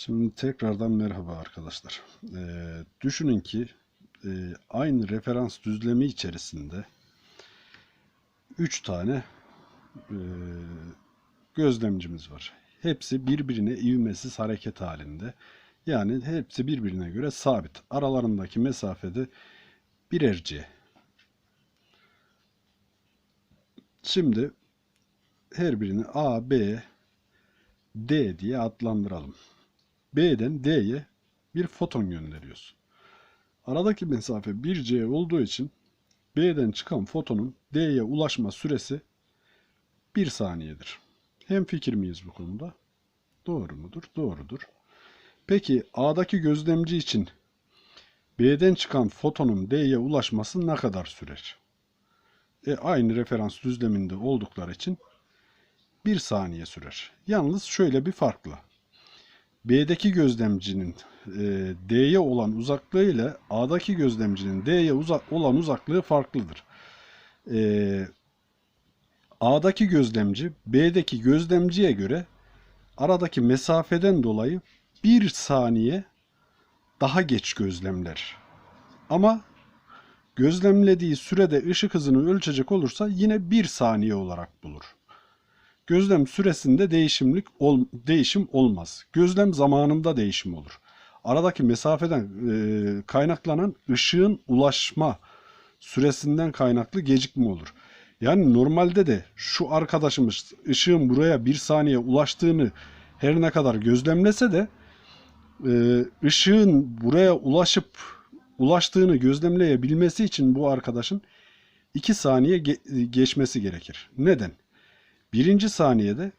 Şimdi tekrardan merhaba arkadaşlar. Ee, düşünün ki e, aynı referans düzlemi içerisinde 3 tane e, gözlemcimiz var. Hepsi birbirine ivmesiz hareket halinde. Yani hepsi birbirine göre sabit. Aralarındaki mesafede birer c. Şimdi her birini A, B, D diye adlandıralım. B'den D'ye bir foton gönderiyoruz. Aradaki mesafe 1C olduğu için B'den çıkan fotonun D'ye ulaşma süresi 1 saniyedir. Hem fikir miyiz bu konuda? Doğru mudur? Doğrudur. Peki A'daki gözlemci için B'den çıkan fotonun D'ye ulaşması ne kadar sürer? E, aynı referans düzleminde oldukları için 1 saniye sürer. Yalnız şöyle bir farkla. B'deki gözlemcinin e, D'ye olan uzaklığı ile A'daki gözlemcinin D'ye uza- olan uzaklığı farklıdır. E, A'daki gözlemci B'deki gözlemciye göre aradaki mesafeden dolayı bir saniye daha geç gözlemler. Ama gözlemlediği sürede ışık hızını ölçecek olursa yine bir saniye olarak bulur. Gözlem süresinde değişimlik ol, değişim olmaz. Gözlem zamanında değişim olur. Aradaki mesafeden e, kaynaklanan ışığın ulaşma süresinden kaynaklı gecikme olur. Yani normalde de şu arkadaşımız ışığın buraya bir saniye ulaştığını her ne kadar gözlemlese de e, ışığın buraya ulaşıp ulaştığını gözlemleyebilmesi için bu arkadaşın 2 saniye ge- geçmesi gerekir. Neden? Birinci saniyede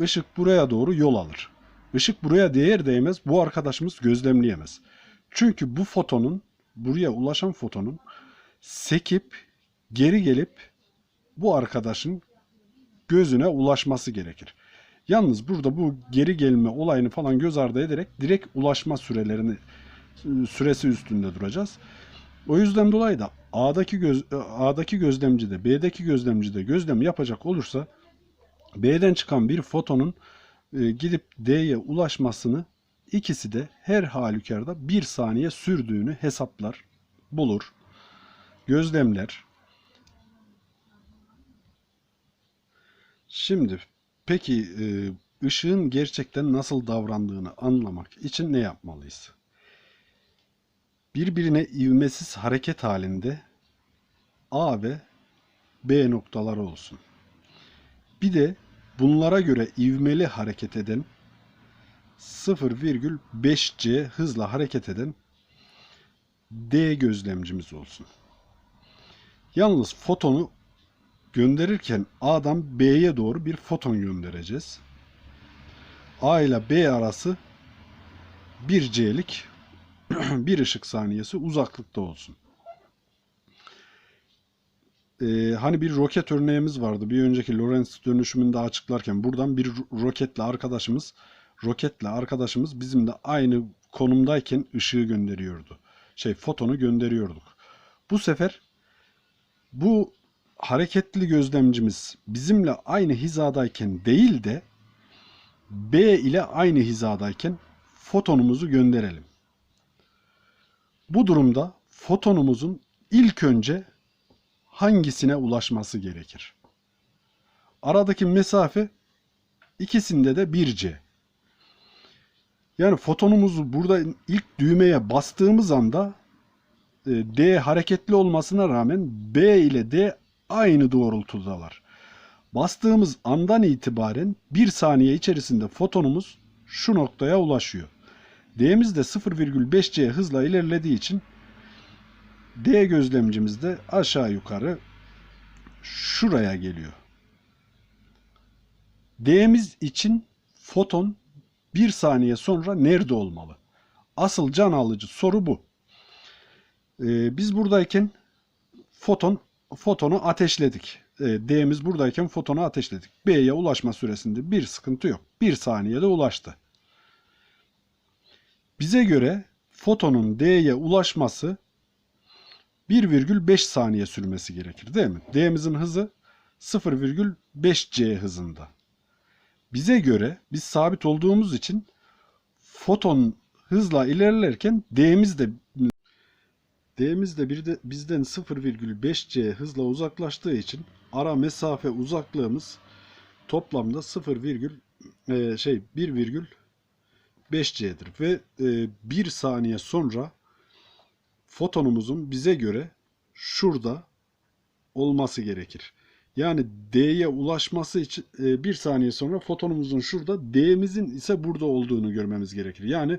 ışık buraya doğru yol alır. Işık buraya değer değmez bu arkadaşımız gözlemleyemez. Çünkü bu fotonun, buraya ulaşan fotonun sekip geri gelip bu arkadaşın gözüne ulaşması gerekir. Yalnız burada bu geri gelme olayını falan göz ardı ederek direkt ulaşma sürelerini süresi üstünde duracağız. O yüzden dolayı da A'daki göz A'daki gözlemcide, B'deki gözlemcide gözlem yapacak olursa B'den çıkan bir fotonun e, gidip D'ye ulaşmasını ikisi de her halükarda bir saniye sürdüğünü hesaplar, bulur, gözlemler. Şimdi peki e, ışığın gerçekten nasıl davrandığını anlamak için ne yapmalıyız? Birbirine ivmesiz hareket halinde A ve B noktaları olsun. Bir de bunlara göre ivmeli hareket eden 0,5C hızla hareket eden D gözlemcimiz olsun. Yalnız fotonu gönderirken A'dan B'ye doğru bir foton göndereceğiz. A ile B arası 1C'lik bir ışık saniyesi uzaklıkta olsun. Ee, hani bir roket örneğimiz vardı. Bir önceki Lorentz dönüşümünde açıklarken buradan bir ro- roketle arkadaşımız roketle arkadaşımız bizimle aynı konumdayken ışığı gönderiyordu. Şey fotonu gönderiyorduk. Bu sefer bu hareketli gözlemcimiz bizimle aynı hizadayken değil de B ile aynı hizadayken fotonumuzu gönderelim. Bu durumda fotonumuzun ilk önce hangisine ulaşması gerekir? Aradaki mesafe ikisinde de 1C. Yani fotonumuzu burada ilk düğmeye bastığımız anda e, D hareketli olmasına rağmen B ile D aynı doğrultudalar. Bastığımız andan itibaren 1 saniye içerisinde fotonumuz şu noktaya ulaşıyor. D'miz de 0,5C hızla ilerlediği için D gözlemcimiz de aşağı yukarı şuraya geliyor. D'miz için foton bir saniye sonra nerede olmalı? Asıl can alıcı soru bu. Ee, biz buradayken foton fotonu ateşledik. Ee, D'miz buradayken fotonu ateşledik. B'ye ulaşma süresinde bir sıkıntı yok. Bir saniyede ulaştı. Bize göre fotonun D'ye ulaşması 1,5 saniye sürmesi gerekir değil mi? D'mizin hızı 0,5C hızında. Bize göre biz sabit olduğumuz için foton hızla ilerlerken D'miz de D'miz de bir de bizden 0,5C hızla uzaklaştığı için ara mesafe uzaklığımız toplamda 0, e, şey 1,5C'dir ve e, 1 saniye sonra fotonumuzun bize göre şurada olması gerekir. Yani D'ye ulaşması için e, bir saniye sonra fotonumuzun şurada, D'mizin ise burada olduğunu görmemiz gerekir. Yani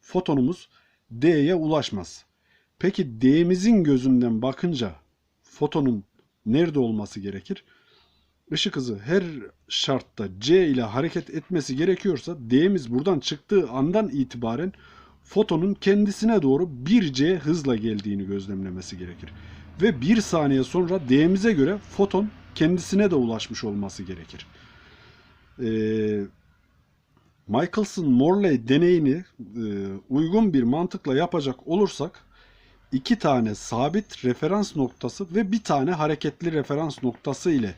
fotonumuz D'ye ulaşmaz. Peki D'mizin gözünden bakınca fotonun nerede olması gerekir? Işık hızı her şartta C ile hareket etmesi gerekiyorsa D'miz buradan çıktığı andan itibaren fotonun kendisine doğru 1C hızla geldiğini gözlemlemesi gerekir. Ve bir saniye sonra D'mize göre foton kendisine de ulaşmış olması gerekir. Ee, Michelson-Morley deneyini e, uygun bir mantıkla yapacak olursak iki tane sabit referans noktası ve bir tane hareketli referans noktası ile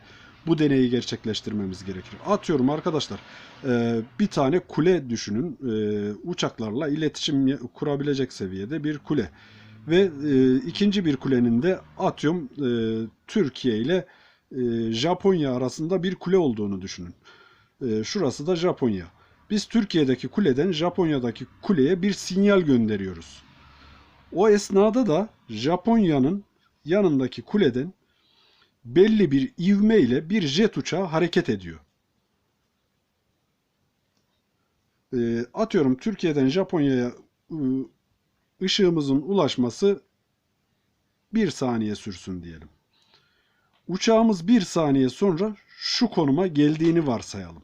bu deneyi gerçekleştirmemiz gerekir. Atıyorum arkadaşlar e, bir tane kule düşünün e, uçaklarla iletişim kurabilecek seviyede bir kule ve e, ikinci bir kulenin de atıyorum Türkiye ile Japonya arasında bir kule olduğunu düşünün. Şurası da Japonya. Biz Türkiye'deki kuleden Japonya'daki kuleye bir sinyal gönderiyoruz. O esnada da Japonya'nın yanındaki kuleden belli bir ivme ile bir jet uçağı hareket ediyor. E, atıyorum Türkiye'den Japonya'ya ıı, ışığımızın ulaşması bir saniye sürsün diyelim. Uçağımız bir saniye sonra şu konuma geldiğini varsayalım.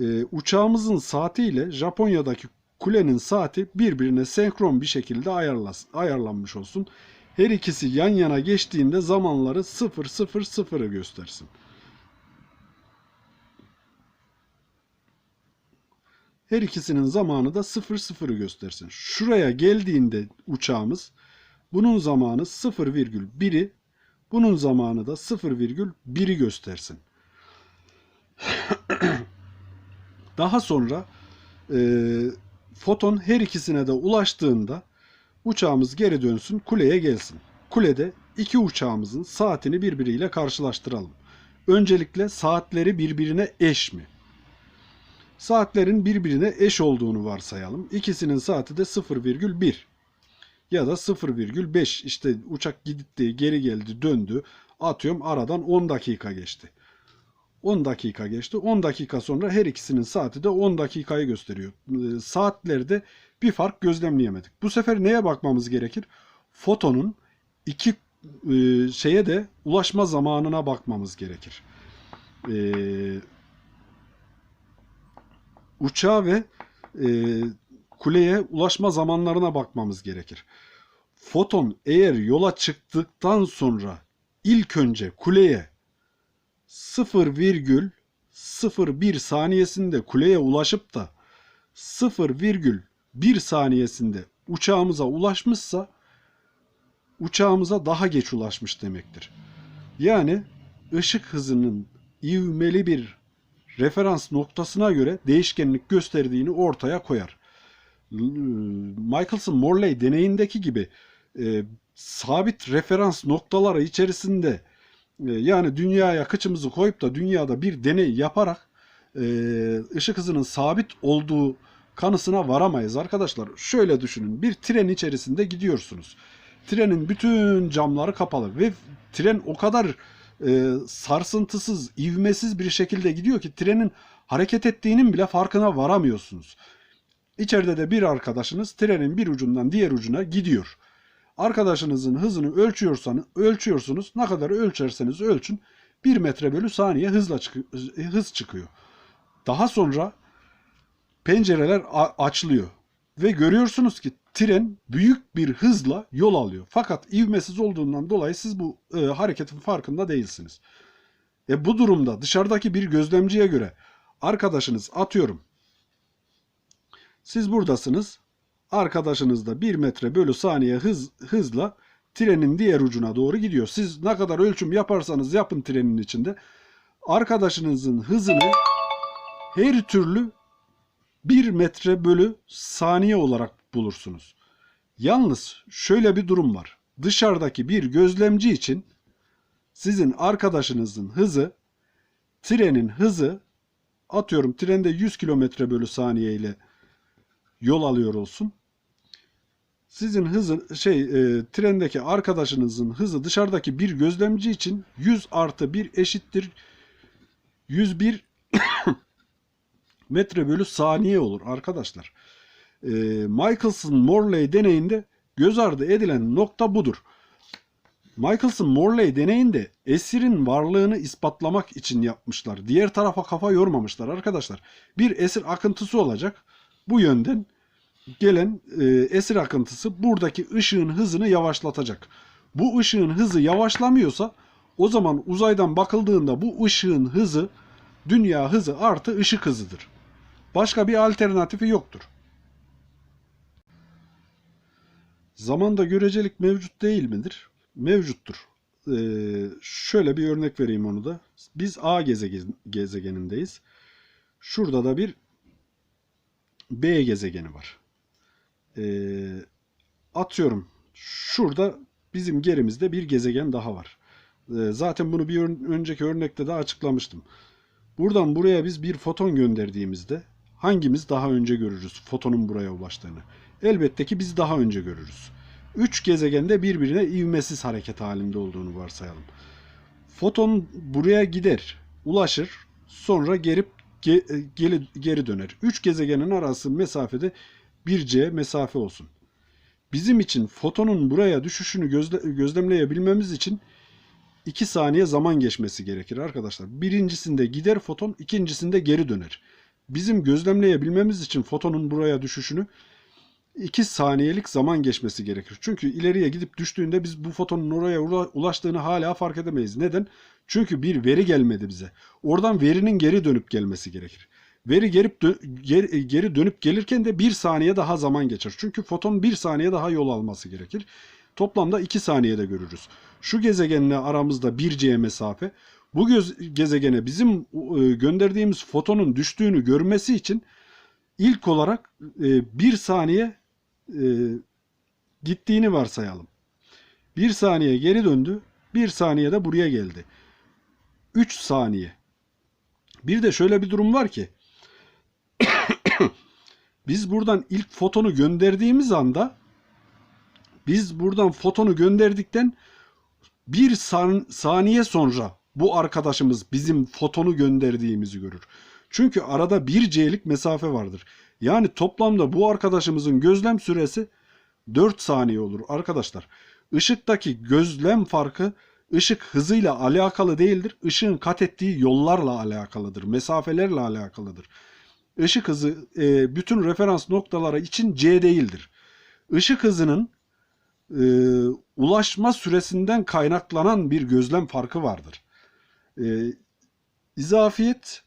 E, uçağımızın saati ile Japonya'daki kulenin saati birbirine senkron bir şekilde ayarlanmış olsun. Her ikisi yan yana geçtiğinde zamanları 0 0 0'ı göstersin. Her ikisinin zamanı da 0 0'ı göstersin. Şuraya geldiğinde uçağımız bunun zamanı 0,1'i bunun zamanı da 0,1'i göstersin. Daha sonra e, foton her ikisine de ulaştığında Uçağımız geri dönsün, kuleye gelsin. Kulede iki uçağımızın saatini birbiriyle karşılaştıralım. Öncelikle saatleri birbirine eş mi? Saatlerin birbirine eş olduğunu varsayalım. İkisinin saati de 0,1 ya da 0,5 işte uçak gitti, geri geldi, döndü. Atıyorum aradan 10 dakika geçti. 10 dakika geçti. 10 dakika sonra her ikisinin saati de 10 dakikayı gösteriyor. Ee, saatlerde bir fark gözlemleyemedik. Bu sefer neye bakmamız gerekir? Fotonun iki e, şeye de ulaşma zamanına bakmamız gerekir. Ee, uçağa ve e, kuleye ulaşma zamanlarına bakmamız gerekir. Foton eğer yola çıktıktan sonra ilk önce kuleye 0,01 saniyesinde kuleye ulaşıp da 0,1 saniyesinde uçağımıza ulaşmışsa uçağımıza daha geç ulaşmış demektir. Yani ışık hızının ivmeli bir referans noktasına göre değişkenlik gösterdiğini ortaya koyar. Michelson-Morley deneyindeki gibi e, sabit referans noktaları içerisinde yani dünyaya kıçımızı koyup da dünyada bir deney yaparak e, ışık hızının sabit olduğu kanısına varamayız arkadaşlar. Şöyle düşünün bir tren içerisinde gidiyorsunuz. Trenin bütün camları kapalı ve tren o kadar e, sarsıntısız, ivmesiz bir şekilde gidiyor ki trenin hareket ettiğinin bile farkına varamıyorsunuz. İçeride de bir arkadaşınız trenin bir ucundan diğer ucuna gidiyor. Arkadaşınızın hızını ölçüyorsanız, ölçüyorsunuz. Ne kadar ölçerseniz ölçün 1 metre bölü saniye hızla çık hız çıkıyor. Daha sonra pencereler açılıyor ve görüyorsunuz ki tren büyük bir hızla yol alıyor. Fakat ivmesiz olduğundan dolayı siz bu e, hareketin farkında değilsiniz. E bu durumda dışarıdaki bir gözlemciye göre arkadaşınız atıyorum. Siz buradasınız. Arkadaşınız da 1 metre bölü saniye hız, hızla trenin diğer ucuna doğru gidiyor. Siz ne kadar ölçüm yaparsanız yapın trenin içinde arkadaşınızın hızını her türlü 1 metre bölü saniye olarak bulursunuz. Yalnız şöyle bir durum var. Dışarıdaki bir gözlemci için sizin arkadaşınızın hızı trenin hızı atıyorum trende 100 kilometre bölü saniye ile yol alıyor olsun. Sizin hızın şey e, trendeki arkadaşınızın hızı dışarıdaki bir gözlemci için 100 artı 1 eşittir 101 metre bölü saniye olur arkadaşlar. E, Michelson-Morley deneyinde göz ardı edilen nokta budur. Michelson-Morley deneyinde esirin varlığını ispatlamak için yapmışlar. Diğer tarafa kafa yormamışlar arkadaşlar. Bir esir akıntısı olacak. Bu yönden gelen e, esir akıntısı buradaki ışığın hızını yavaşlatacak. Bu ışığın hızı yavaşlamıyorsa o zaman uzaydan bakıldığında bu ışığın hızı dünya hızı artı ışık hızıdır. Başka bir alternatifi yoktur. Zamanda görecelik mevcut değil midir? Mevcuttur. Ee, şöyle bir örnek vereyim onu da. Biz A gezegen, gezegenindeyiz. Şurada da bir B gezegeni var. Ee, atıyorum. Şurada bizim gerimizde bir gezegen daha var. Ee, zaten bunu bir ön- önceki örnekte de açıklamıştım. Buradan buraya biz bir foton gönderdiğimizde hangimiz daha önce görürüz fotonun buraya ulaştığını? Elbette ki biz daha önce görürüz. Üç gezegende birbirine ivmesiz hareket halinde olduğunu varsayalım. Foton buraya gider, ulaşır, sonra gerip ge- e, geri, geri döner. Üç gezegenin arası mesafede 1c mesafe olsun. Bizim için fotonun buraya düşüşünü gözle- gözlemleyebilmemiz için 2 saniye zaman geçmesi gerekir arkadaşlar. Birincisinde gider foton, ikincisinde geri döner. Bizim gözlemleyebilmemiz için fotonun buraya düşüşünü 2 saniyelik zaman geçmesi gerekir. Çünkü ileriye gidip düştüğünde biz bu fotonun oraya ula- ulaştığını hala fark edemeyiz. Neden? Çünkü bir veri gelmedi bize. Oradan verinin geri dönüp gelmesi gerekir. Veri gelip dö- geri, geri dönüp gelirken de bir saniye daha zaman geçer. Çünkü foton bir saniye daha yol alması gerekir. Toplamda 2 saniyede görürüz. Şu gezegenle aramızda 1C mesafe. Bu gezegene bizim e, gönderdiğimiz fotonun düştüğünü görmesi için ilk olarak e, 1 saniye e, gittiğini varsayalım. 1 saniye geri döndü. 1 saniye de buraya geldi. 3 saniye. Bir de şöyle bir durum var ki biz buradan ilk fotonu gönderdiğimiz anda biz buradan fotonu gönderdikten bir san- saniye sonra bu arkadaşımız bizim fotonu gönderdiğimizi görür. Çünkü arada bir C'lik mesafe vardır. Yani toplamda bu arkadaşımızın gözlem süresi 4 saniye olur arkadaşlar. Işıktaki gözlem farkı ışık hızıyla alakalı değildir. Işığın kat ettiği yollarla alakalıdır. Mesafelerle alakalıdır. Işık hızı e, bütün referans noktaları için C değildir. Işık hızının e, ulaşma süresinden kaynaklanan bir gözlem farkı vardır. E, izafiyet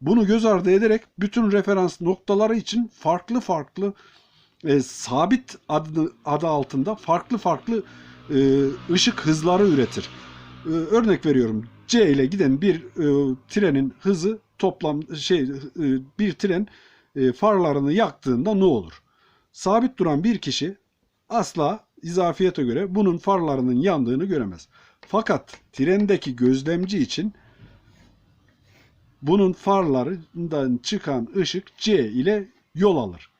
bunu göz ardı ederek bütün referans noktaları için farklı farklı e, sabit adı, adı altında farklı farklı e, ışık hızları üretir. E, örnek veriyorum C ile giden bir e, trenin hızı toplam şey e, bir tren e, farlarını yaktığında ne olur? Sabit duran bir kişi asla izafiyete göre bunun farlarının yandığını göremez. Fakat trendeki gözlemci için bunun farlarından çıkan ışık C ile yol alır.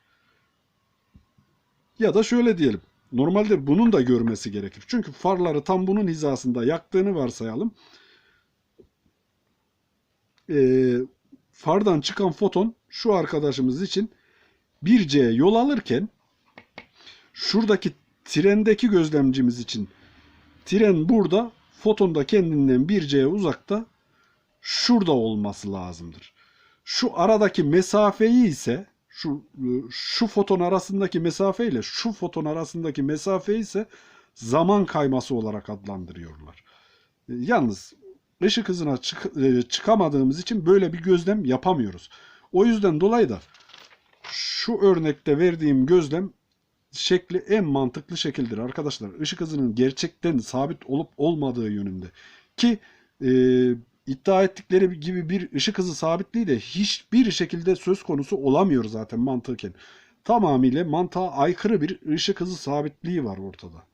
Ya da şöyle diyelim. Normalde bunun da görmesi gerekir. Çünkü farları tam bunun hizasında yaktığını varsayalım. Ee, fardan çıkan foton şu arkadaşımız için 1C yol alırken şuradaki trendeki gözlemcimiz için tren burada, foton da kendinden 1C uzakta şurada olması lazımdır. Şu aradaki mesafeyi ise şu şu foton arasındaki mesafe ile şu foton arasındaki mesafe ise zaman kayması olarak adlandırıyorlar. Yalnız ışık hızına çık- e, çıkamadığımız için böyle bir gözlem yapamıyoruz. O yüzden dolayı da şu örnekte verdiğim gözlem şekli en mantıklı şekildir arkadaşlar. Işık hızının gerçekten sabit olup olmadığı yönünde. Ki e, iddia ettikleri gibi bir ışık hızı sabitliği de hiçbir şekilde söz konusu olamıyor zaten mantıken. Tamamıyla mantığa aykırı bir ışık hızı sabitliği var ortada.